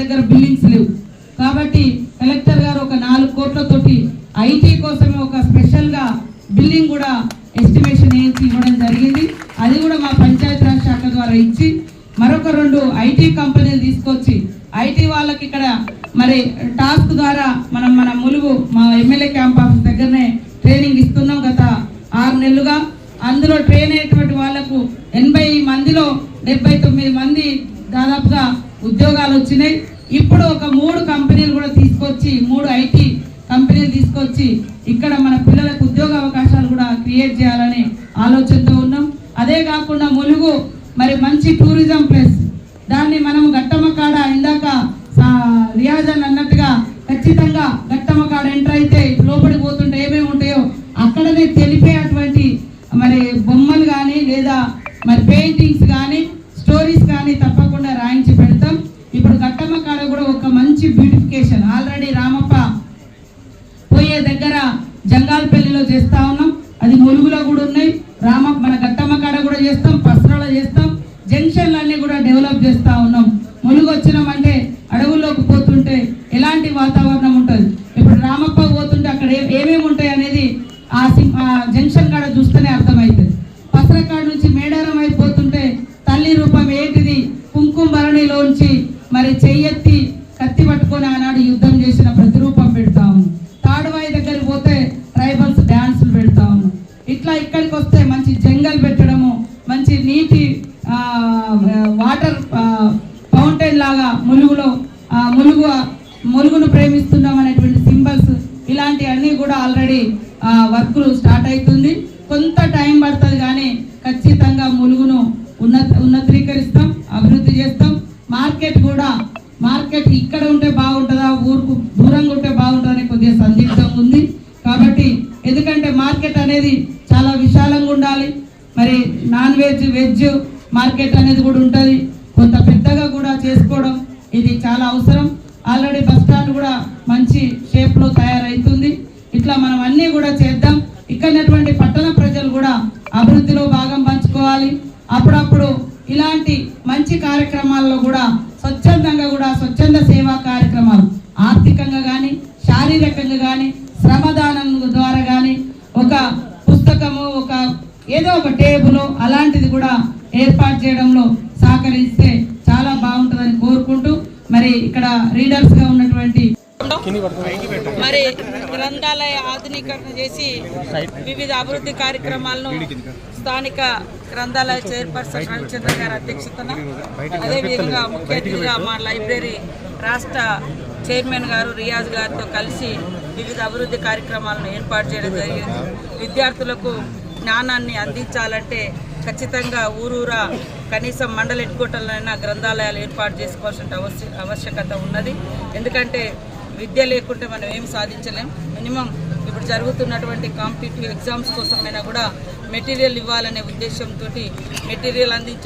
దగ్గర బిల్డింగ్స్ లేవు. కాబట్టి కలెక్టర్ గారు ఒక నాలుగు కోట్లతోటి ఐటీ కోసమే ఒక స్పెషల్గా బిల్డింగ్ కూడా ఎస్టిమేషన్ వేసి ఇవ్వడం జరిగింది. అది కూడా మా పంచాయతీరాజ్ శాఖ ద్వారా ఇచ్చి మరొక రెండు ఐటీ కంపెనీలు తీసుకొచ్చి ఐటీ వాళ్ళకి ఇక్కడ మరి టాస్క్ ద్వారా మనం మన ములుగు మా ఎమ్మెల్యే క్యాంప్ ఆఫీస్ దగ్గరనే ట్రైనింగ్ ఇస్తున్నాం గత ఆరు నెలలుగా. అందులో ట్రైన్ అయ్యేటువంటి వాళ్ళకు ఎనభై మందిలో డెబ్బై తొమ్మిది మంది దాదాపుగా ఉద్యోగాలు వచ్చినాయి. ఇప్పుడు ఒక మూడు కంపెనీలు కూడా తీసుకొచ్చి మూడు ఐటీ కంపెనీలు తీసుకొచ్చి ఇక్కడ మన పిల్లలకు ఉద్యోగ అవకాశాలు కూడా క్రియేట్ చేయాలనే ఆలోచనతో ఉన్నాం. అదే కాకుండా ములుగు మరి మంచి టూరిజం ప్లేస్. దాన్ని మనం గట్టమకాడ ఇందాక రియాజ్ అని అన్నట్టుగా ఖచ్చితంగా గట్టమకాడ ఎంటర్ అయితే లోపలికి పోతుంటే ఏమేమి ఉంటాయో అక్కడనే తెలిపే అటువంటి మరి బొమ్మలు కానీ లేదా మరి పెయింటింగ్స్ కానీ స్టోరీస్ కానీ తప్పకుండా రాయించి పెడతాం ఇప్పుడు గట్టమ్మ కాడ కూడా ఒక మంచి అప్లికేషన్ ఆల్రెడీ రామప్ప పోయే దగ్గర జంగాలపల్లిలో చేస్తా ఉన్నాం. అది ములుగులో కూడా ఉన్నాయి. రామ మన గట్టమ్మ కాడ కూడా చేస్తాం పసరాలో చేస్తాం. జంక్షన్లన్నీ కూడా డెవలప్ చేస్తూ ఉన్నాం. ములుగు వచ్చినామంటే అడవుల్లోకి పోతుంటే ఎలాంటి వాతావరణం ఉంటుంది? ఇప్పుడు రామప్ప పోతుంటే అక్కడ ఏమేమి ఉంటాయి అనేది ఆ ఆ జంక్షన్ కాడ చూస్తేనే అర్థమవుతుంది పసరకాడ నుంచి మేడారం అయిపోతుంటే తల్లి రూపం ఏంటిది? కుంకుమ భరణిలోంచి మరి చెయ్యెత్తి కత్తి పట్టుకొని ఆనాడు యుద్ధం చేసిన ప్రతిరూపం పెడతా ఉన్నాం. తాడువాయి దగ్గరికి పోతే ట్రైబల్స్ డ్యాన్సులు పెడతా ఉన్నాం. ఇట్లా ఇక్కడికి వస్తే మంచి జంగల్ పెట్టడము మంచి నీటి వాటర్ ఫౌంటైన్ లాగా ములుగులో ములుగు ములుగును ప్రేమిస్తున్నాం అనేటువంటి సింబల్స్ ఇలాంటివన్నీ కూడా ఆల్రెడీ వర్కులు స్టార్ట్ అవుతుంది కొంత టైం పడుతుంది కానీ ఖచ్చితంగా ములుగును ఉన్నత ఉన్నతీకరిస్తాం అభివృద్ధి చేస్తాం. మార్కెట్ కూడా మార్కెట్ ఇక్కడ ఉంటే బాగుంటుందా ఊరుకు దూరంగా ఉంటే బాగుంటుందా అనే కొద్దిగా సందిగ్ధం ఉంది. కాబట్టి ఎందుకంటే మార్కెట్ అనేది చాలా విశాలంగా ఉండాలి. మరి నాన్ వెజ్ వెజ్ మార్కెట్ అనేది కూడా ఉంటుంది. కొంత పెద్దగా కూడా చేసుకోవడం ఇది చాలా అవసరం. ఆల్రెడీ బస్ స్టాండ్ కూడా మంచి షేప్లో తయారవుతుంది ఇట్లా మనం అన్నీ కూడా చేద్దాం. ఇక్కడ పట్టణ ప్రజలు కూడా అభివృద్ధిలో భాగం పంచుకోవాలి. అప్పుడప్పుడు ఇలాంటి మంచి కార్యక్రమాల్లో కూడా స్వచ్ఛందంగా కూడా స్వచ్ఛంద సేవా కార్యక్రమాలు ఆర్థికంగా కానీ శారీరకంగా కానీ శ్రమదానం ద్వారా కానీ ఒక పుస్తకము ఒక ఏదో ఒక టేబుల్ అలాంటిది కూడా ఏర్పాటు చేయడంలో సహకరిస్తే చాలా బాగుంటుందని కోరుకుంటూ మరి ఇక్కడ రీడర్స్గా మరి గ్రంథాలయ ఆధునీకరణ చేసి వివిధ అభివృద్ధి కార్యక్రమాలను స్థానిక గ్రంథాలయ చైర్పర్సన్ రవిచంద్ర గారి అధ్యక్షతన అదేవిధంగా ముఖ్య అతిథిగా మా లైబ్రరీ రాష్ట్ర చైర్మన్ గారు రియాజ్ గారితో కలిసి వివిధ అభివృద్ధి కార్యక్రమాలను ఏర్పాటు చేయడం జరిగింది. విద్యార్థులకు జ్ఞానాన్ని అందించాలంటే ఖచ్చితంగా ఊరూరా కనీసం మండల హెడ్కోటర్లైనా గ్రంథాలయాలు ఏర్పాటు చేసుకోవాల్సిన అవశ్య ఆవశ్యకత ఉన్నది. ఎందుకంటే విద్య లేకుంటే మనం ఏం సాధించలేం. మినిమం ఇప్పుడు జరుగుతున్నటువంటి కాంపిటేటివ్ ఎగ్జామ్స్ కోసమైనా కూడా మెటీరియల్ ఇవ్వాలనే ఉద్దేశంతో మెటీరియల్ అందించడం